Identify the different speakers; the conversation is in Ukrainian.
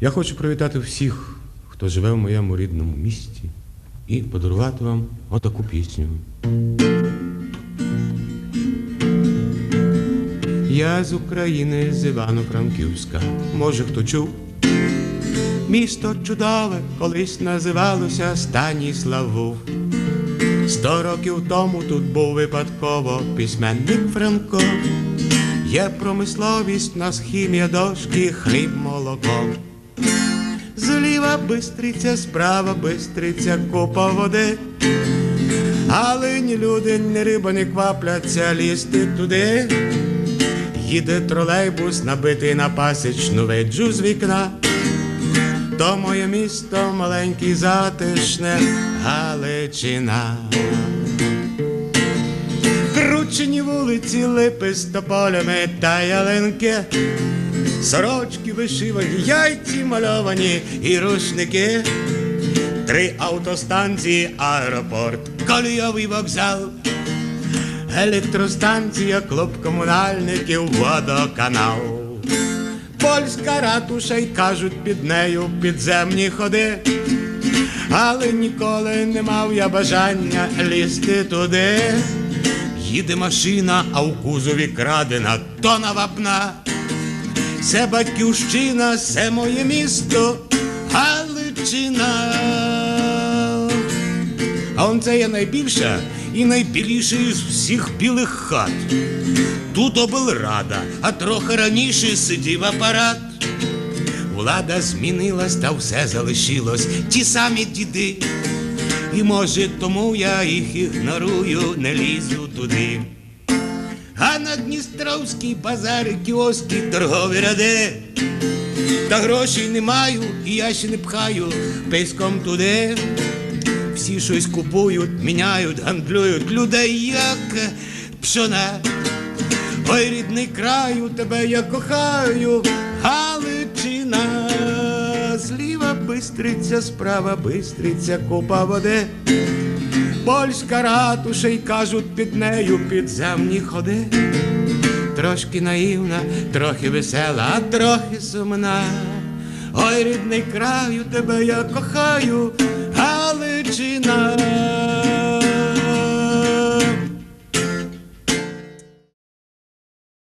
Speaker 1: Я хочу привітати всіх, хто живе в моєму рідному місті, і подарувати вам отаку пісню. Я з України, з Івано-Франківська, може хто чув. Місто чудове колись називалося Станіславов. Сто років тому тут був випадково письменник Франко. Є промисловість, нас хімія дошки, хліб, молоко. Зліва бистриця, справа бистриця, купа води. Але ні люди, ні риба не квапляться лізти туди. Їде тролейбус, набитий на пасічну виджу з вікна. То моє місто маленьке, затишне Галичина. Кручені вулиці, липи з тополями та ялинки, сорочки вишивані, яйці мальовані і рушники, три автостанції, аеропорт, колійовий вокзал, електростанція, клуб комунальників, водоканал. Польська ратуша й кажуть під нею підземні ходи. Але ніколи не мав я бажання лізти туди. Їде машина, а в кузові крадена тона вапна. Це батьківщина, це моє місто, Галичина. А он це є найбільша і найбіліша із всіх білих хат. Тут облрада, а трохи раніше сидів апарат. Влада змінилась, та все залишилось, ті самі діди. І може тому я їх ігнорую, не лізу туди. А на Дністровській базарі кіоски торгові ряди. Та грошей не маю, і я ще не пхаю письком туди. Всі щось купують, міняють, гандлюють людей, як пшона. Ой, рідний краю, тебе я кохаю, Галичина. Зліва бистриця, справа бистриця, купа води. Польська ратуша й кажуть під нею підземні ходи. Трошки наївна, трохи весела, трохи сумна. Ой, рідний краю, тебе я кохаю, Галичина.